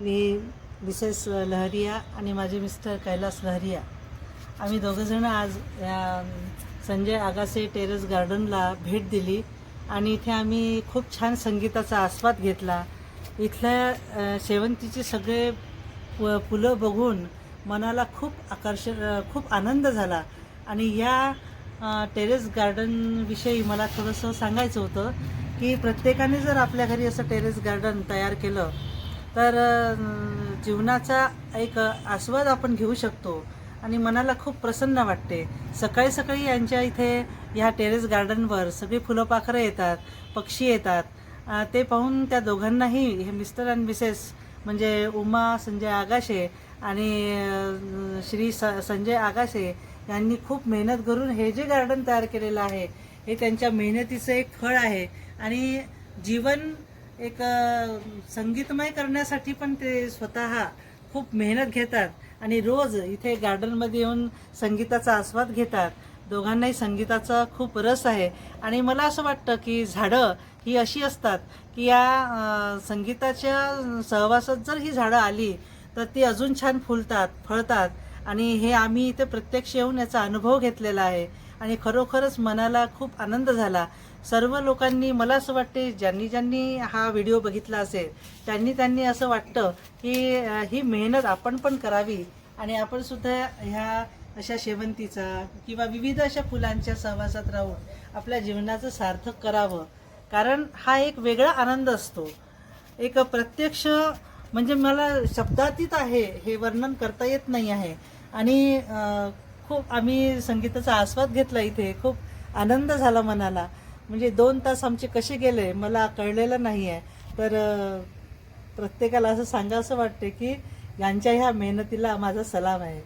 मी Mrs लहरिया आणि माझे mister Kailas लहरिया. आम्ही दोघंजणं आज या संजय आगासे टेरेस गार्डनला भेट दिली आणि इथे आम्ही खूप छान संगीताचा आस्वाद घेतला. इथल्या शेवंतीचे सगळे प फुलं बघून मनाला खूप आकर्षण खूप आनंद झाला. आणि या टेरेस गार्डनविषयी मला थोडंसं सांगायचं होतं की प्रत्येकाने जर आपल्या घरी असं टेरेस गार्डन तयार केलं तर जीवनाचा एक आस्वाद आपण घेऊ शकतो आणि मनाला खूप प्रसन्न वाटते. सकाळी सकाळी यांच्या इथे ह्या टेरेस गार्डनवर सगळी फुलंपाखरं येतात पक्षी येतात. ते पाहून त्या दोघांनाही हे मिस्टर अँड मिसेस म्हणजे उमा संजय आगाशे आणि श्री स संजय आगाशे यांनी खूप मेहनत करून हे जे गार्डन तयार केलेलं आहे हे त्यांच्या मेहनतीचं एक फळ आहे. आणि जीवन एक संगीतमय करण्यासाठी पण ते स्वतः खूप मेहनत घेतात आणि रोज इथे गार्डनमध्ये येऊन संगीताचा आस्वाद घेतात. दोघांनाही संगीताचा खूप रस आहे. आणि मला असं वाटतं की झाडं ही अशी असतात की या संगीताच्या सहवासात जर ही झाडं आली तर ती अजून छान फुलतात फळतात आणि हे आम्ही इथे प्रत्यक्ष येऊन याचा अनुभव घेतलेला आहे. आणि खरोखरच मनाला खूप आनंद झाला. सर्व लोकांनी मला असं वाटते ज्यांनी ज्यांनी हा व्हिडिओ बघितला असेल त्यांनी त्यांनी असं वाटतं की ही मेहनत आपण पण करावी आणि आपण सुद्धा ह्या अशा शेवंतीचा किंवा विविध अशा फुलांच्या सहवासात राहून आपल्या जीवनाचं सार्थक करावं. कारण हा एक वेगळा आनंद असतो. एक प्रत्यक्ष म्हणजे मला शब्दातीत आहे हे वर्णन करता येत नाही आहे. आणि खूप आम्ही संगीताचा आस्वाद घेतला इथे खूप आनंद झाला मनाला. म्हणजे दोन तास आमचे कसे गेले मला कळलेलं नाही आहे तर प्रत्येकाला असं सांगा असं वाटते की यांच्या ह्या मेहनतीला माझा सलाम आहे.